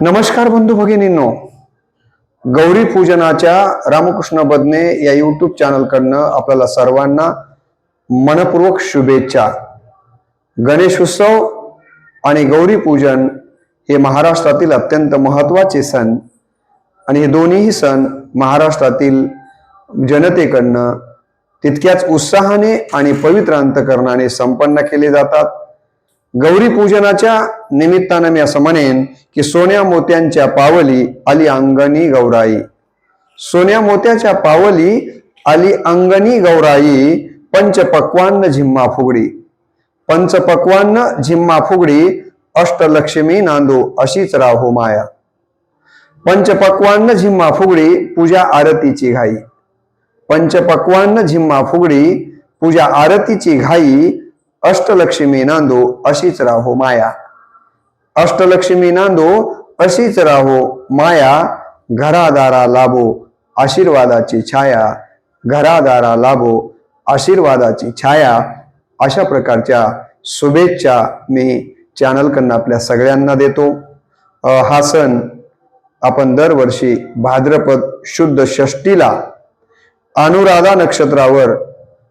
नमस्कार बंधू भगिनींनो. गौरी पूजनाच्या रामकृष्ण बदने या युट्यूब चॅनलकडनं आपल्याला सर्वांना मनपूर्वक शुभेच्छा. गणेश उत्सव आणि गौरी पूजन हे महाराष्ट्रातील अत्यंत महत्त्वाचे सण आणि हे दोन्हीही सण महाराष्ट्रातील जनतेकडनं तितक्याच उत्साहाने आणि पवित्र अंतकरणाने संपन्न केले जातात. गौरी पूजनाच्या निमित्तानं मी असं म्हणेन की सोन्या मोत्यांच्या पावली आली अंगणी गौराई. सोन्या मोत्याच्या पावली आली अंगणी गौराई पंचपक्वान्न झिम्मा फुगडी. पंचपक्वान्न झिम्मा फुगडी अष्टलक्ष्मी नांदो अशीच राहो माया. पंचपक्वान्न झिम्मा फुगडी पूजा आरतीची घाई. पंचपक्वान्न झिम्मा फुगडी पूजा आरतीची घाई अष्टलक्ष्मी नांदो अशीच राहो माया. अष्टलक्ष्मी नांदो अशीच राहो माया. घरादारा लाभो आशीर्वादाची छाया. घरादारा लाभो आशीर्वादाची छाया. अशा प्रकारच्या शुभेच्छा मी चॅनलकडनं आपल्या सगळ्यांना देतो. हा सण आपण दरवर्षी भाद्रपद शुद्ध षष्टीला अनुराधा नक्षत्रावर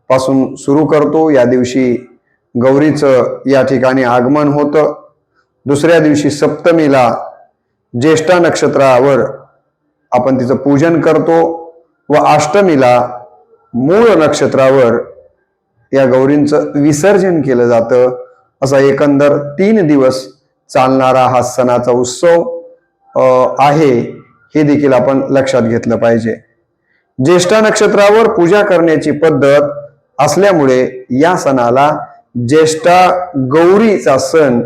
पासून सुरू करतो. या दिवशी गौरीचं या ठिकाणी आगमन होतं. दुसऱ्या दिवशी सप्तमीला ज्येष्ठा नक्षत्रावर आपण तिचं पूजन करतो व अष्टमीला मूळ नक्षत्रावर या गौरींचं विसर्जन केलं जातं. असा एकंदर तीन दिवस चालणारा हा सणाचा उत्सव आहे हे देखील आपण लक्षात घेतलं पाहिजे. ज्येष्ठा नक्षत्रावर पूजा करण्याची पद्धत असल्यामुळे या सणाला ज्येष्ठा गौरीचा सण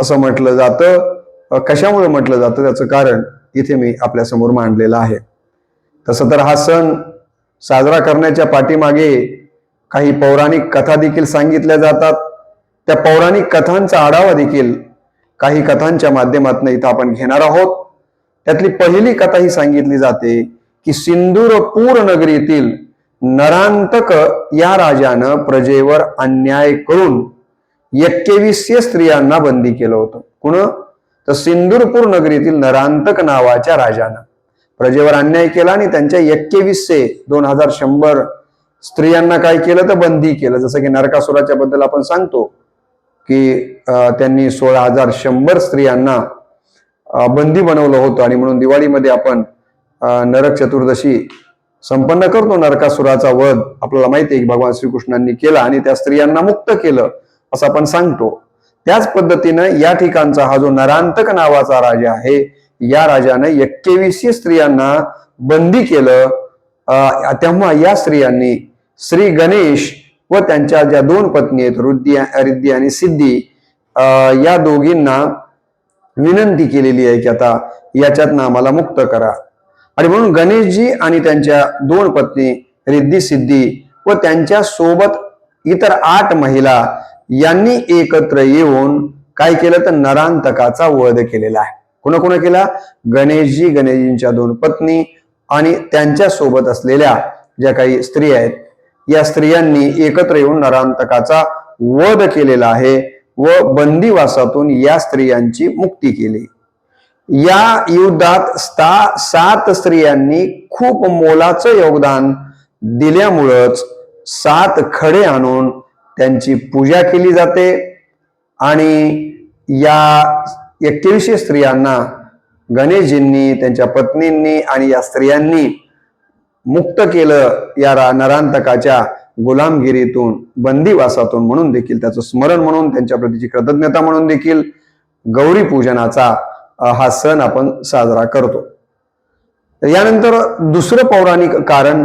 असं म्हटलं जातं. कशामुळे म्हटलं जातं? त्याचं कारण इथे मी आपल्यासमोर मांडलेलं आहे. तसं तर हा सण साजरा करण्याच्या पाठीमागे काही पौराणिक कथा देखील सांगितल्या जातात. त्या पौराणिक कथांचा आढावा देखील काही कथांच्या माध्यमातून इथं आपण घेणार आहोत. त्यातली पहिली कथा ही सांगितली जाते की सिंदूरपूर नगरीतील नरांतक या राजानं प्रजेवर अन्याय करून एक्केवीसशे स्त्रियांना बंदी केलं होतं. कुण? तर सिंदूरपूर नगरीतील नरांतक नावाच्या राजानं. प्रजेवर अन्याय केला आणि त्यांच्या एक्केवीसशे दोन हजार शंभर स्त्रियांना काय केलं? तर बंदी केलं. जसं की नरकासुराच्या बद्दल आपण सांगतो की त्यांनी सोळा हजार शंभर स्त्रियांना बंदी बनवलं होतं. आणि म्हणून दिवाळीमध्ये आपण नरक चतुर्दशी संपन्न करतो नरकासुराचा वध. आपल्याला माहिती आहे की भगवान श्रीकृष्णांनी केला आणि त्या स्त्रियांना मुक्त केलं असं आपण सांगतो. त्याच पद्धतीनं या ठिकाणचा हा जो नरांतक नावाचा राजा आहे या राजानं एक्केवीसशे स्त्रियांना बंदी केलं. अं, तेव्हा या स्त्रियांनी श्री गणेश व त्यांच्या ज्या दोन पत्नी आहेत रुद्धी रिद्धी आणि सिद्धी अं, या दोघींना विनंती केलेली आहे की आता याच्यातनं आम्हाला मुक्त करा. आणि म्हणून गणेशजी आणि त्यांच्या दोन पत्नी रिद्धी सिद्धी व त्यांच्यासोबत इतर आठ महिला यांनी एकत्र येऊन काय केलं तर नरांतकाचा वध केलेला आहे. कुणा कुणा केला? गणेशजी गणेशजींच्या दोन पत्नी आणि त्यांच्यासोबत असलेल्या ज्या काही स्त्रिया आहेत या स्त्रियांनी एकत्र येऊन नरांतकाचा वध केलेला आहे व बंदिवासातून या स्त्रियांची मुक्ती केली. या युद्धात स्था सात स्त्रियांनी खूप मोलाचं योगदान दिल्यामुळंच सात खडे आणून त्यांची पूजा केली जाते आणि या एकवीसशे स्त्रियांना गणेशजींनी त्यांच्या पत्नींनी आणि या स्त्रियांनी मुक्त केलं या रा- नरांतकाच्या गुलामगिरीतून बंदीवासातून म्हणून देखील त्याचं स्मरण म्हणून त्यांच्या प्रतीची कृतज्ञता म्हणून देखील गौरी पूजनाचा हा सण आपण साजरा करतो. यानंतर दुसरं पौराणिक कारण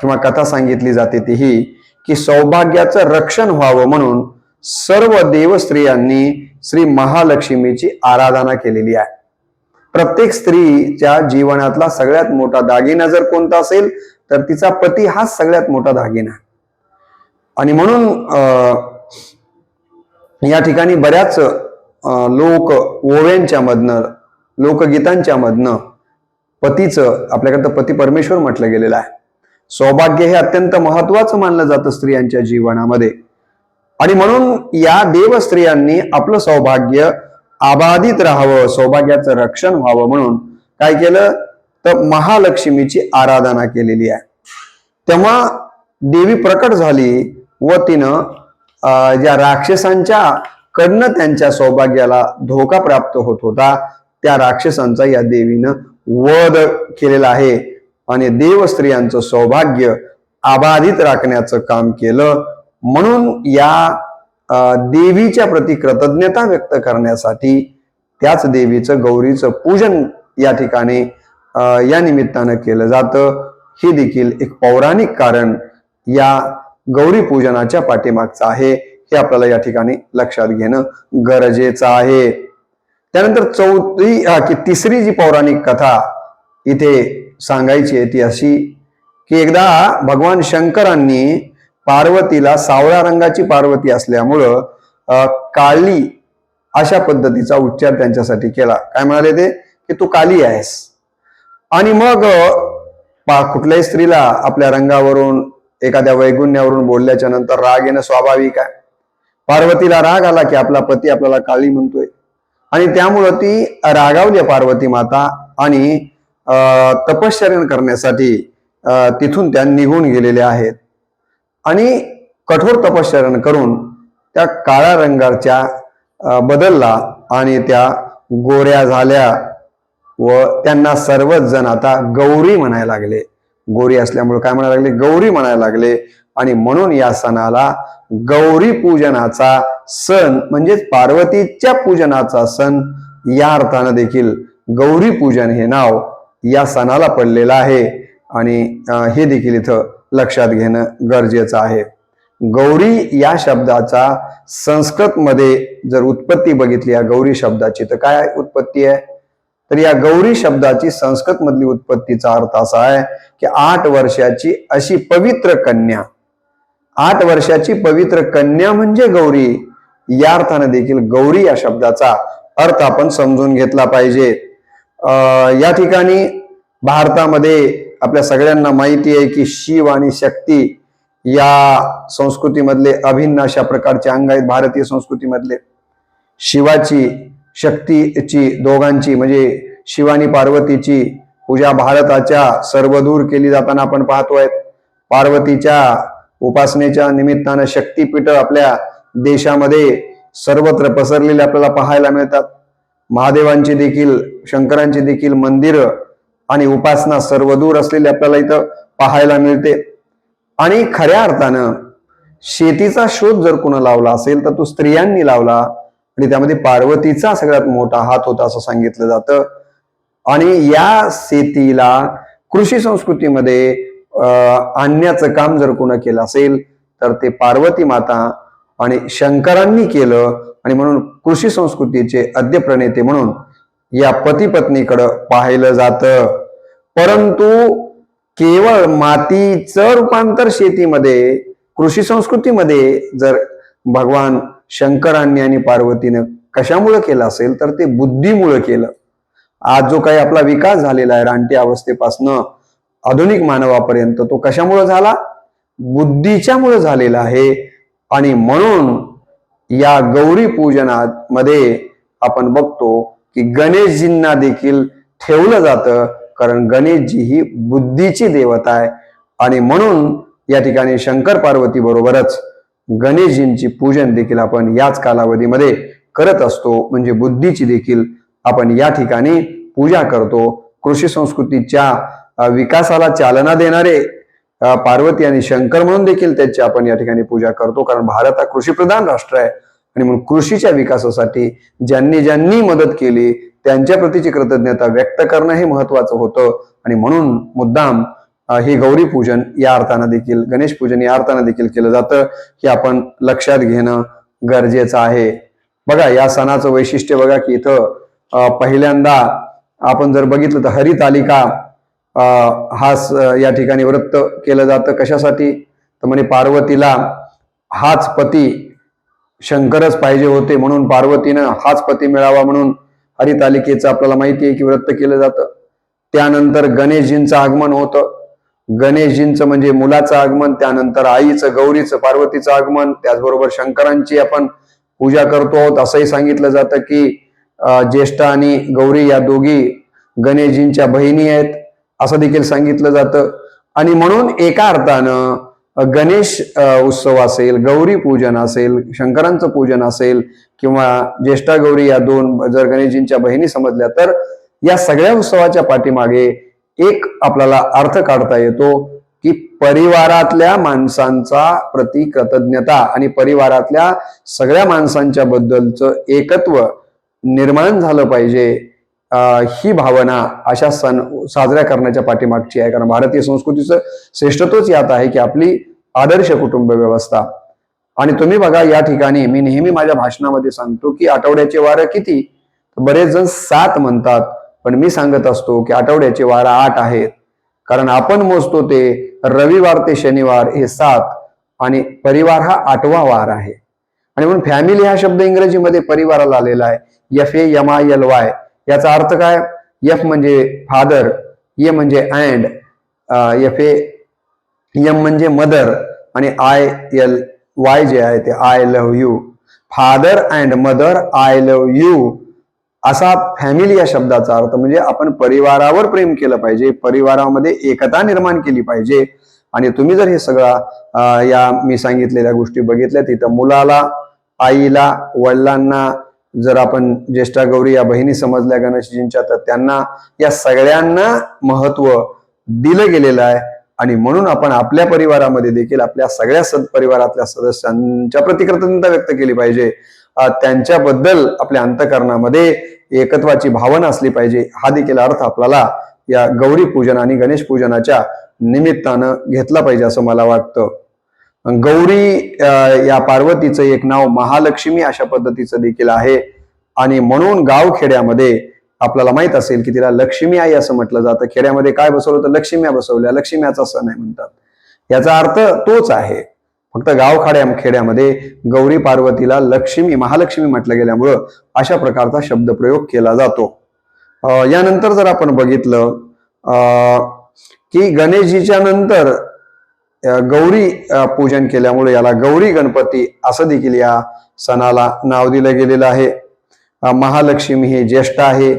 किंवा कथा सांगितली जाते ती ही की सौभाग्याचं रक्षण व्हावं म्हणून सर्व देव स्त्रियांनी श्री महालक्ष्मीची आराधना केलेली आहे. प्रत्येक स्त्रीच्या जीवनातला सगळ्यात मोठा दागिना जर कोणता असेल तर तिचा पती हा सगळ्यात मोठा दागिना. आणि म्हणून अं, या ठिकाणी बऱ्याच लोक ओव्यांच्या मधनं लोकगीतांच्या मधनं पतीचं आपल्याकडं पती परमेश्वर म्हटलं गेलेलं आहे. सौभाग्य हे अत्यंत महत्वाचं मानलं जातं स्त्रियांच्या जीवनामध्ये. आणि म्हणून या देव स्त्रियांनी आपलं सौभाग्य आबाधित राहावं सौभाग्याचं रक्षण व्हावं म्हणून काय केलं? तर महालक्ष्मीची आराधना केलेली आहे. तेव्हा देवी प्रकट झाली व तिनं ज्या राक्षसांच्या कडनं त्यांच्या सौभाग्याला धोका प्राप्त होत होता. त्या राक्षसांचा या देवीनं वध केलेला आहे. आणि देव स्त्रियांचं सौभाग्य अबाधित राखण्याचं काम केलं. म्हणून या देवीच्या प्रती कृतज्ञता व्यक्त करण्यासाठी त्याच देवीचं गौरीचं पूजन या ठिकाणी या निमित्तानं केलं जातं. हे देखील एक पौराणिक कारण या गौरी पूजनाच्या पाठीमागचं आहे. हे आपल्याला या ठिकाणी लक्षात घेणं गरजेचं आहे. त्यानंतर चौथी की तिसरी जी पौराणिक कथा इथे सांगायची आहे ती अशी की एकदा भगवान शंकरांनी पार्वतीला सावळ्या रंगाची पार्वती असल्यामुळं काळी अशा पद्धतीचा उच्चार त्यांच्यासाठी केला. काय म्हणाले ते? की तू काली आहेस. आणि मग कुठल्याही स्त्रीला आपल्या रंगावरून एखाद्या वैगुण्यावरून बोलल्याच्या नंतर राग येणं स्वाभाविक आहे. पार्वतीला राग आला की आपला पती आपल्याला काळी म्हणतोय. आणि त्यामुळं ती रागावली आहे पार्वती माता आणि तपश्चरण तपश्चर्यन करण्यासाठी तिथून त्या निघून गेलेल्या आहेत. आणि कठोर तपश्चर्यन करून त्या काळ्या रंगाच्या बदलला आणि त्या गोऱ्या झाल्या व त्यांना सर्वच जण आता गौरी म्हणायला लागले. गोरी असल्यामुळे काय म्हणायला लागले? गौरी म्हणायला लागले. आणि म्हणून या सणाला गौरी पूजनाचा सण म्हणजेच पार्वतीच्या पूजनाचा सण या अर्थानं देखील गौरी पूजन हे नाव या सणाला पडलेलं आहे. आणि हे देखील इथं लक्षात घेणं गरजेचं आहे. गौरी या शब्दाचा संस्कृत मध्ये जर उत्पत्ती बघितली या गौरी शब्दाची तर काय उत्पत्ती आहे? तर या गौरी शब्दाची संस्कृत मधली उत्पत्तीचा अर्थ असा आहे की आठ वर्षाची अशी पवित्र कन्या आठ वर्षाची पवित्र कन्या म्हणजे गौरी. या अर्थाने देखील गौरी या शब्दाचा अर्थ आपण समजून घेतला पाहिजे. अं, या ठिकाणी भारतामध्ये आपल्या सगळ्यांना माहिती आहे की शिव आणि शक्ती या संस्कृतीमधले अभिन्न अशा प्रकारचे अंग आहेत भारतीय संस्कृतीमधले. शिवाची शक्तीची दोघांची म्हणजे शिवानी पार्वतीची पूजा भारताच्या सर्वदूर केली जाताना आपण पाहतोय. पार्वतीच्या उपासनेच्या निमित्तानं शक्तीपीठ आपल्या देशामध्ये सर्वत्र पसरलेले आपल्याला पाहायला मिळतात. महादेवांची देखील शंकरांची देखील मंदिरं आणि उपासना सर्वदूर असलेली आपल्याला इथं पाहायला मिळते. आणि खऱ्या अर्थानं शेतीचा शोध जर कुणा लावला असेल तर तो स्त्रियांनी लावला आणि त्यामध्ये पार्वतीचा सगळ्यात मोठा हात होता असं सांगितलं जातं. आणि या शेतीला कृषी संस्कृतीमध्ये आणण्याचं काम जर कोणा केलं असेल तर ते पार्वती माता आणि शंकरांनी केलं आणि म्हणून कृषी संस्कृतीचे अद्य प्रणेते म्हणून या पती पत्नीकडं पाहिलं जातं. परंतु केवळ मातीचं रूपांतर शेतीमध्ये कृषी संस्कृतीमध्ये जर भगवान शंकरांनी आणि पार्वतीनं कशामुळं केलं असेल तर ते बुद्धीमुळं केलं. आज जो काही आपला विकास झालेला आहे रानटी अवस्थेपासनं आधुनिक मानवापर्यंत तो कशामुळं झाला? बुद्धीच्यामुळे झालेला आहे. आणि म्हणून या गौरी पूजनामध्ये आपण बघतो की गणेशजींना देखील ठेवलं जातं. कारण गणेशजी ही बुद्धीची देवता आहे. आणि म्हणून या ठिकाणी शंकर पार्वती बरोबरच गणेशजींची पूजन देखील आपण याच कालावधीमध्ये करत असतो. म्हणजे बुद्धीची देखील आपण या ठिकाणी पूजा करतो. कृषी संस्कृतीच्या विकासाला चालना देणारे पार्वती आणि शंकर म्हणून देखील त्याची आपण या ठिकाणी पूजा करतो. कारण भारत हा कृषीप्रधान राष्ट्र आहे. आणि म्हणून कृषीच्या विकासासाठी ज्यांनी ज्यांनी मदत केली त्यांच्या प्रतीची कृतज्ञता व्यक्त करणं हे महत्वाचं होतं. आणि म्हणून मुद्दाम हे गौरी पूजन या अर्थानं देखील गणेश पूजन या अर्थानं देखील केलं जातं हे आपण लक्षात घेणं गरजेचं आहे. बघा या सणाचं वैशिष्ट्य बघा की इथं पहिल्यांदा आपण जर बघितलं तर हरितालिका हाच हा या ठिकाणी व्रत केलं जातं. कशासाठी? तर म्हणे पार्वतीला हाच पती शंकरच पाहिजे होते म्हणून पार्वतीनं हाच पती मिळावा म्हणून हरितालिकेचं आपल्याला माहिती आहे की व्रत केलं जातं. त्यानंतर गणेशजींचं आगमन होतं. गणेशजींचं म्हणजे मुलाचं आगमन त्यानंतर आईचं गौरीचं पार्वतीचं आगमन त्याचबरोबर शंकरांची आपण पूजा करतो आहोत. असंही सांगितलं जातं की अं, ज्येष्ठा आणि गौरी या दोघी गणेशजींच्या बहिणी आहेत. असं देखील सांगितलं जातं. आणि म्हणून एका अर्थानं गणेश उत्सव असेल गौरी पूजन असेल शंकरांचं पूजन असेल किंवा ज्येष्ठा गौरी या दोन जर गणेशजींच्या बहिणी समजल्या तर या सगळ्या उत्सवाच्या पाठीमागे एक आपल्याला अर्थ काढता येतो की परिवारातल्या माणसांचा प्रति कृतज्ञता आणि परिवारातल्या सगळ्या माणसांच्या बद्दलचं एकत्व निर्माण झालं पाहिजे. ही भावना अशा सण साजऱ्या करण्याच्या पाठीमागची आहे. कारण भारतीय संस्कृतीचं श्रेष्ठत्वच यात आहे की आपली आदर्श कुटुंब व्यवस्था. आणि तुम्ही बघा या ठिकाणी मी नेहमी माझ्या भाषणामध्ये सांगतो की आठवड्याचे वारं किती? बरेच जण सात म्हणतात पण मी सांगत असतो की आठवड्याचे वारं आठ आहेत. कारण आपण मोजतो ते रविवार ते शनिवार हे सात आणि परिवार हा आठवा वार आहे. आणि म्हणून फॅमिली हा शब्द इंग्रजीमध्ये परिवाराला आलेला आहे. F A M I L Y. याचा अर्थ काय? एफ म्हणजे फादर ए म्हणजे अँड एफ ए एम म्हणजे मदर आणि आय एल वाय जे आहे ते I love you father and mother I love you असा फॅमिली या शब्दाचा अर्थ म्हणजे आपण परिवारावर प्रेम केलं पाहिजे परिवारामध्ये एकता निर्माण केली पाहिजे. आणि तुम्ही जर हे सगळा या मी सांगितलेल्या गोष्टी बघितल्या तिथं मुलाला आईला वडिलांना जर आपण ज्येष्ठा गौरी या बहिणी समजल्या गणेशजींच्या तर त्यांना या सगळ्यांना महत्त्व दिलं गेलेलं आहे. आणि म्हणून आपण आपल्या परिवारामध्ये देखील आपल्या सगळ्या सद परिवारातल्या सदस्यांच्या प्रति कृतज्ञता व्यक्त केली पाहिजे. त्यांच्याबद्दल आपल्या अंतकरणामध्ये एकत्वाची भावना असली पाहिजे. हा देखील अर्थ आपल्याला या गौरी पूजन आणि गणेश पूजनाच्या निमित्तानं घेतला पाहिजे असं मला वाटतं. गौरी या पार्वतीचं एक नाव महालक्ष्मी अशा पद्धतीचं देखील आहे. आणि म्हणून गावखेड्यामध्ये आपल्याला माहीत असेल की तिला लक्ष्मी आई असं म्हटलं जातं. खेड्यामध्ये काय बसवलं तर लक्ष्म्या बसवल्या. लक्ष्म्याचा सण आहे म्हणतात. याचा अर्थ तोच आहे. फक्त गावखाड्या खेड्यामध्ये गौरी पार्वतीला लक्ष्मी महालक्ष्मी म्हटलं गेल्यामुळं अशा प्रकारचा शब्दप्रयोग केला जातो. यानंतर जर आपण बघितलं अं, की गणेशजीच्या नंतर गौरी पूजन केल्यामुळे याला गौरी गणपती असं देखील या सणाला नाव दिलं गेलेलं आहे. महालक्ष्मी ही ज्येष्ठ आहे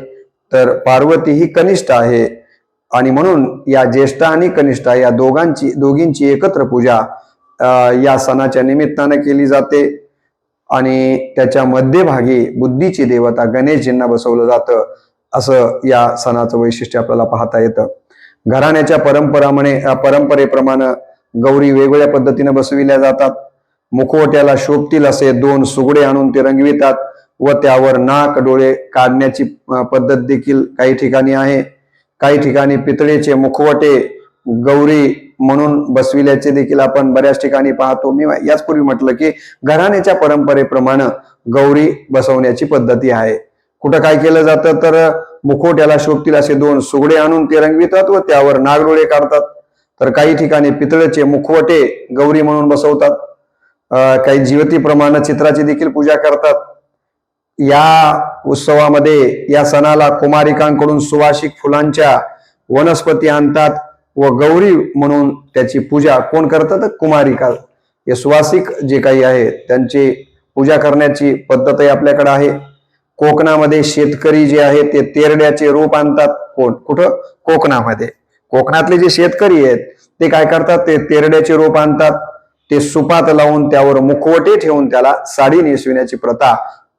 तर पार्वती ही कनिष्ठ आहे. आणि म्हणून या ज्येष्ठ आणि कनिष्ठ या दोघांची दोघींची एकत्र पूजा या सणाच्या निमित्तानं केली जाते. आणि त्याच्या मध्यभागी बुद्धीची देवता गणेशजींना बसवलं जातं असं या सणाचं वैशिष्ट्य आपल्याला पाहता येतं. घराण्याच्या परंपरामुळे अं, परंपरेप्रमाणे गौरी वेगवेगळ्या पद्धतीने बसविल्या जातात. मुखवट्याला शोभतील असे दोन सुगडे आणून ते रंगवितात व त्यावर नाक डोळे काढण्याची पद्धत देखील काही ठिकाणी आहे. काही ठिकाणी पितळेचे मुखवटे गौरी म्हणून बसविल्याचे देखील आपण बऱ्याच ठिकाणी पाहतो. मी याचपूर्वी म्हटलं की घराण्याच्या परंपरेप्रमाणे गौरी बसवण्याची पद्धती आहे. कुठं काय केलं जातं? तर मुखवट्याला शोभतील असे दोन सुगडे आणून ते रंगवितात व त्यावर नागडोळे काढतात. तर काही ठिकाणी पितळेचे मुखवटे गौरी म्हणून बसवतात. काही जीवतीप्रमाणे चित्राची देखील पूजा करतात. या उत्सवामध्ये या सणाला कुमारिकांकडून सुवासिक फुलांच्या वनस्पती आणतात व गौरी म्हणून त्याची पूजा कोण करतात तर कुमारिका. हे सुवासिक जे काही आहे त्यांची पूजा करण्याची पद्धतही आपल्याकडे आहे. कोकणामध्ये शेतकरी जे आहे ते तेरड्याचे रूप आणतात. कोण? कुठं? कोकणामध्ये. कोकणातले जे शेतकरी आहेत ते काय करतात? ते तेरड्याचे रोप आणतात ते सुपात लावून त्यावर मुखवटे ठेवून त्याला साडी नेसविण्याची प्रथा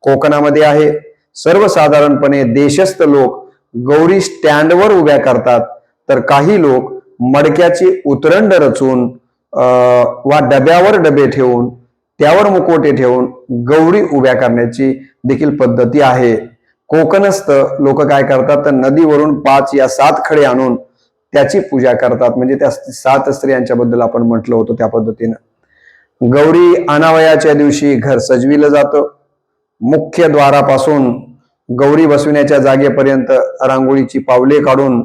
कोकणामध्ये आहे. सर्वसाधारणपणे देशस्थ लोक गौरी स्टँडवर उभ्या करतात तर काही लोक मडक्याची उतरंड रचून वा डब्यावर डबे ठेवून त्यावर मुखवटे ठेवून गौरी उभ्या करण्याची देखील पद्धती आहे. कोकणस्थ लोक काय करतात? तर नदीवरून पाच या सात खडे आणून त्याची पूजा करतात. म्हणजे त्या सात स्त्रियांच्या बद्दल आपण म्हटलं होतं त्या पद्धतीनं. गौरी अनावयाच्या दिवशी घर सजविलं जातं. मुख्य द्वारापासून गौरी बसविण्याच्या जागेपर्यंत रांगोळीची पावले काढून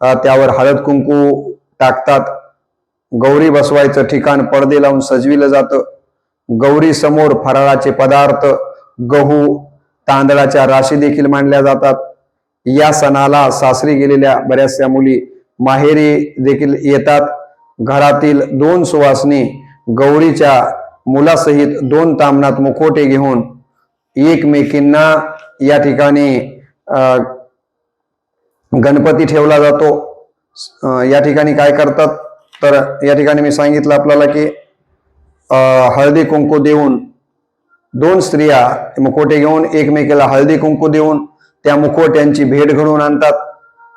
त्यावर हळद कुंकू टाकतात. गौरी बसवायचं ठिकाण पडदे लावून सजविलं जातं. गौरी समोर फराळाचे पदार्थ गहू तांदळाच्या राशी देखील मांडल्या जातात. या सणाला सासरी गेलेल्या बऱ्याचशा मुली माहेरी देखील येतात. घरातील दोन सुवासनी गौरीच्या मुलासहित दोन तामणात मुखोटे घेऊन एकमेकींना या ठिकाणी गणपती ठेवला जातो. या ठिकाणी काय करतात? तर या ठिकाणी मी सांगितलं आपल्याला की हळदी कुंकू देऊन दोन स्त्रिया मुखोटे घेऊन एकमेकीला हळदी कुंकू देऊन त्या मुखवट्यांची भेट घडवून आणतात.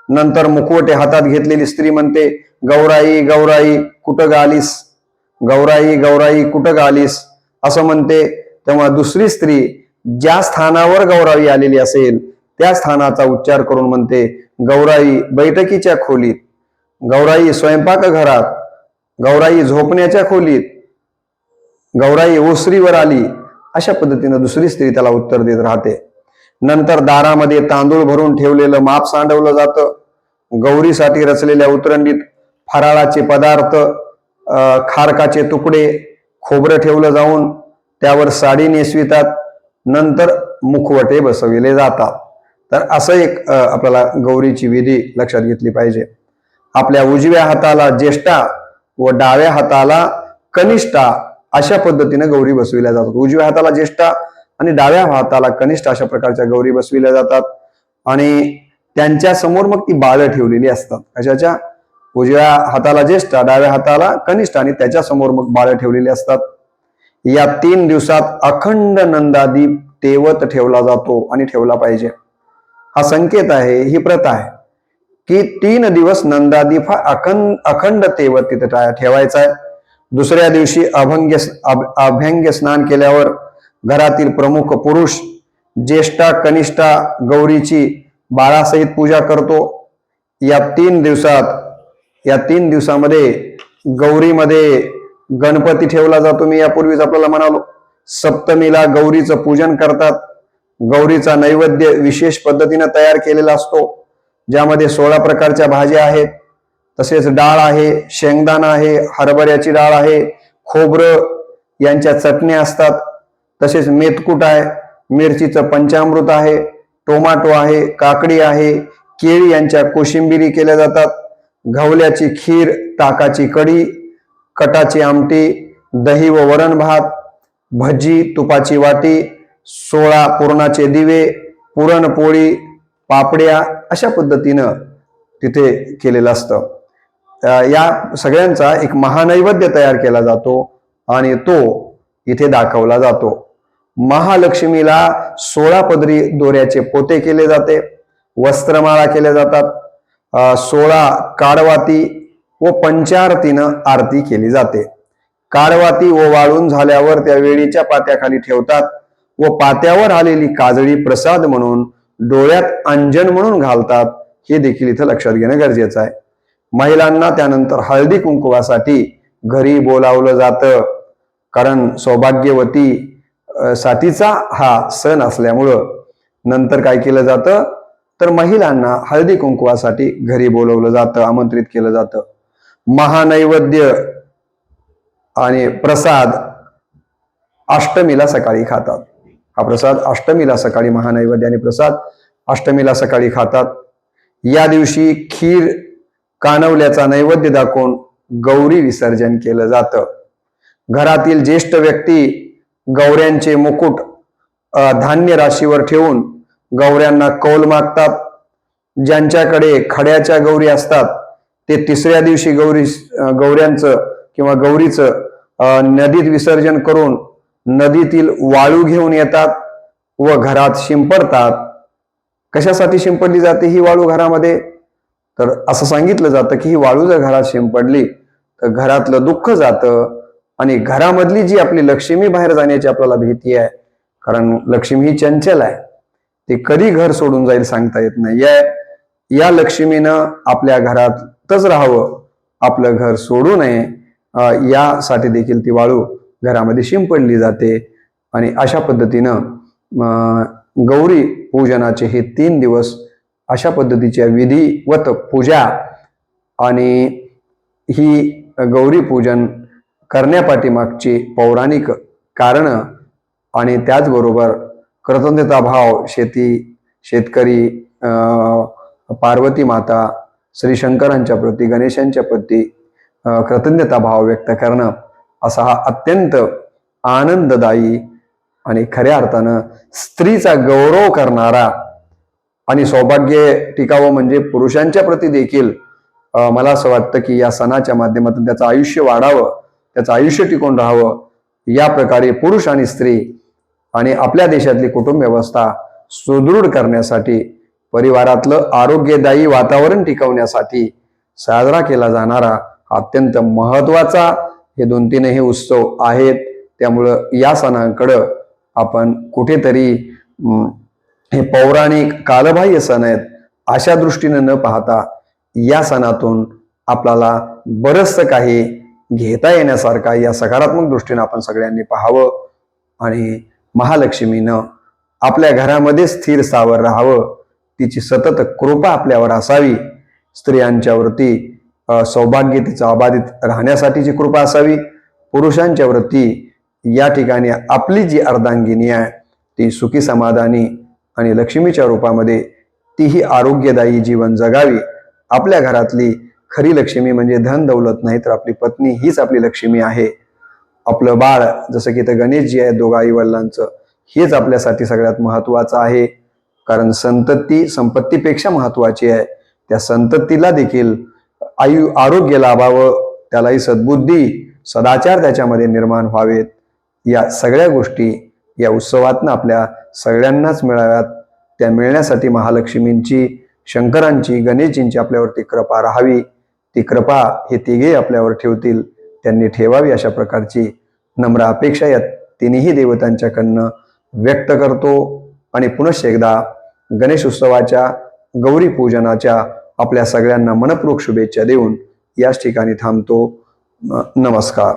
नंतर मुखवटे हातात घेतलेली स्त्री म्हणते गौराई गौराई कुठं गालीस? गौराई गौराई कुठं गालीस? असं म्हणते. तेव्हा दुसरी स्त्री ज्या स्थानावर गौराई आलेली असेल त्या स्थानाचा उच्चार करून म्हणते गौराई बैठकीच्या खोलीत गौराई स्वयंपाकघरात गौराई झोपण्याच्या खोलीत गौराई ओसरीवर आली. अशा पद्धतीनं दुसरी स्त्री त्याला उत्तर देत राहते. नंतर दारामध्ये तांदूळ भरून ठेवलेलं माप सांडवलं जातं. गौरीसाठी रचलेल्या उतरंडीत फराळाचे पदार्थ खारकाचे तुकडे खोबरं ठेवलं जाऊन त्यावर साडी नेसवितात. नंतर मुखवटे बसविले जातात. तर असं एक आपल्याला गौरीची विधी लक्षात घेतली पाहिजे. आपल्या उजव्या हाताला ज्येष्ठा व डाव्या हाताला कनिष्ठा अशा पद्धतीने गौरी बसविल्या जातात. उजव्या हाताला ज्येष्ठा आणि डाव्या हाताला कनिष्ठ अशा प्रकारच्या गौरी बसविल्या जातात. आणि त्यांच्यासमोर मग ती बाळं ठेवलेली असतात. कशाच्या? उजव्या हाताला ज्येष्ठ डाव्या हाताला कनिष्ठ आणि त्याच्यासमोर मग बाळं ठेवलेली असतात. या तीन दिवसात अखंड नंदादीप तेवत ठेवला जातो आणि ठेवला पाहिजे. हा संकेत आहे ही प्रथा आहे की तीन दिवस नंदादीप हा अखंड अखंड तेवत तिथे टा- ठेवायचा आहे. दुसऱ्या दिवशी अभंग अभ- अभ्यंग स्नान केल्यावर घरातील प्रमुख पुरुष ज्येष्ठा कनिष्ठा गौरीची बाळासहित पूजा करतो. या तीन दिवसात या तीन दिवसामध्ये गौरीमध्ये गणपती ठेवला जातो. मी यापूर्वीच आपल्याला म्हणालो सप्तमीला गौरीचं पूजन करतात. गौरीचा नैवेद्य विशेष पद्धतीनं तयार केलेला असतो ज्यामध्ये सोळा प्रकारच्या भाज्या आहेत. तसेच डाळ आहे शेंगदाणा आहे हरभऱ्याची डाळ आहे खोबरं यांच्या चटण्या असतात. तसेच मेथकूट आहे मिरचीचं पंचामृत आहे टोमॅटो आहे काकडी आहे केळी यांच्या कोशिंबिरी केल्या जातात घवल्याची खीर ताकाची कढी कटाची आमटी दही व वरण भात भजी तुपाची वाटी सोळा पुरणाचे दिवे पुरणपोळी पापड्या अशा पद्धतीनं तिथे केलेलं असतं. या सगळ्यांचा एक महानैवेद्य तयार केला जातो आणि तो इथे दाखवला जातो. महालक्ष्मीला सोळा पदरी दोऱ्याचे पोते केले जाते वस्त्रमाळा केल्या जातात सोळा काडवाती व पंचारतीनं आरती केली जाते. काडवाती व वाळून झाल्यावर त्या वेळीच्या पात्याखाली ठेवतात व पात्यावर आलेली काजळी प्रसाद म्हणून डोळ्यात अंजन म्हणून घालतात हे देखील इथं लक्षात घेणं गरजेचं आहे. महिलांना त्यानंतर हळदी कुंकुवासाठी घरी बोलावलं जातं कारण सौभाग्यवती साथीचा हा सण असल्यामुळं नंतर काय केलं जातं? तर महिलांना हळदी कुंकवासाठी घरी बोलवलं जातं आमंत्रित केलं जातं. महानैवेद्य आणि प्रसाद अष्टमीला सकाळी खातात. हा प्रसाद अष्टमीला सकाळी महानैवेद्य आणि प्रसाद अष्टमीला सकाळी खातात. या दिवशी खीर कानवल्याचा नैवेद्य दाखवून गौरी विसर्जन केलं जातं. घरातील ज्येष्ठ व्यक्ती गौऱ्यांचे मुकुट धान्य राशीवर ठेवून गौऱ्यांना कौल मागतात. ज्यांच्याकडे खड्याच्या गौरी असतात ते तिसऱ्या दिवशी गौरी गौऱ्यांचं किंवा गौरीचं नदीत विसर्जन करून नदीतील वाळू घेऊन येतात व घरात शिंपडतात. कशासाठी शिंपडली जाते ही वाळू घरामध्ये? तर असं सांगितलं जातं की ही वाळू जर घरात शिंपडली तर घरातलं दुःख जातं. आणि घरामधली जी आपली लक्ष्मी बाहेर जाण्याची आपल्याला भीती आहे कारण लक्ष्मी ही चंचल आहे ती कधी घर सोडून जाईल सांगता येत नाही. या या लक्ष्मीनं आपल्या घरातच राहावं आपलं घर सोडू नये यासाठी देखील ती वाळू घरामध्ये शिंपडली जाते. आणि अशा पद्धतीनं गौरी पूजनाचे हे तीन दिवस अशा पद्धतीच्या विधिवत पूजा आणि ही गौरी पूजन करण्यापाठीमागची पौराणिक कारणं आणि त्याचबरोबर कृतज्ञता भाव शेती शेतकरी पार्वती माता श्री शंकरांच्या प्रती गणेशांच्या प्रती कृतज्ञता भाव व्यक्त करणं असा हा अत्यंत आनंददायी आणि खऱ्या अर्थानं स्त्रीचा गौरव करणारा आणि सौभाग्य टिकावं म्हणजे पुरुषांच्या प्रती देखील मला असं वाटतं की या सणाच्या माध्यमातून त्याचं आयुष्य वाढावं त्याचं आयुष्य टिकून राहावं या प्रकारे पुरुष आणि स्त्री आणि आपल्या देशातली कुटुंब व्यवस्था सुदृढ करण्यासाठी परिवारातलं आरोग्यदायी वातावरण टिकवण्यासाठी साजरा केला जाणारा अत्यंत महत्त्वाचा हे दोन तीनही उत्सव आहेत. त्यामुळं या सणांकडं आपण कुठेतरी हे पौराणिक कालबाह्य सण आहेत अशा दृष्टीनं न पाहता या सणातून आपल्याला बरंचसं काही घेता येण्यासारखा या सकारात्मक दृष्टीने आपण सगळ्यांनी पाहावं आणि महालक्ष्मीनं आपल्या घरामध्ये स्थिर स्थावर राहावं तिची सतत कृपा आपल्यावर असावी स्त्रियांच्यावरती सौभाग्य तिचं अबाधित राहण्यासाठीची कृपा असावी पुरुषांच्यावरती या ठिकाणी आपली जी अर्धांगिनी आहे ती सुखी समाधानी आणि लक्ष्मीच्या रूपामध्ये तीही आरोग्यदायी जीवन जगावी आपल्या घरातली खरी लक्ष्मी म्हणजे धन दौलत नाही तर आपली पत्नी हीच आपली लक्ष्मी आहे. आपलं बाळ जसं की इथं गणेशजी आहे दोघा आई वडिलांचं हेच आपल्यासाठी सगळ्यात महत्वाचं आहे. कारण संतती संपत्तीपेक्षा महत्वाची आहे. त्या संततीला देखील आयु आरोग्य लाभावं त्यालाही सद्बुद्धी सदाचार त्याच्यामध्ये निर्माण व्हावेत. या सगळ्या गोष्टी या उत्सवातनं आपल्या सगळ्यांनाच मिळाव्यात. त्या मिळण्यासाठी महालक्ष्मींची शंकरांची गणेशजींची आपल्यावरती कृपा राहावी. ती कृपा हे तिघे आपल्यावर ठेवतील त्यांनी ठेवावी अशा प्रकारची नम्र अपेक्षा या तिन्ही देवतांच्याकडनं व्यक्त करतो. आणि पुनश्च एकदा गणेश उत्सवाच्या गौरी पूजनाच्या आपल्या सगळ्यांना मनपूर्वक शुभेच्छा देऊन याच ठिकाणी थांबतो. न- नमस्कार.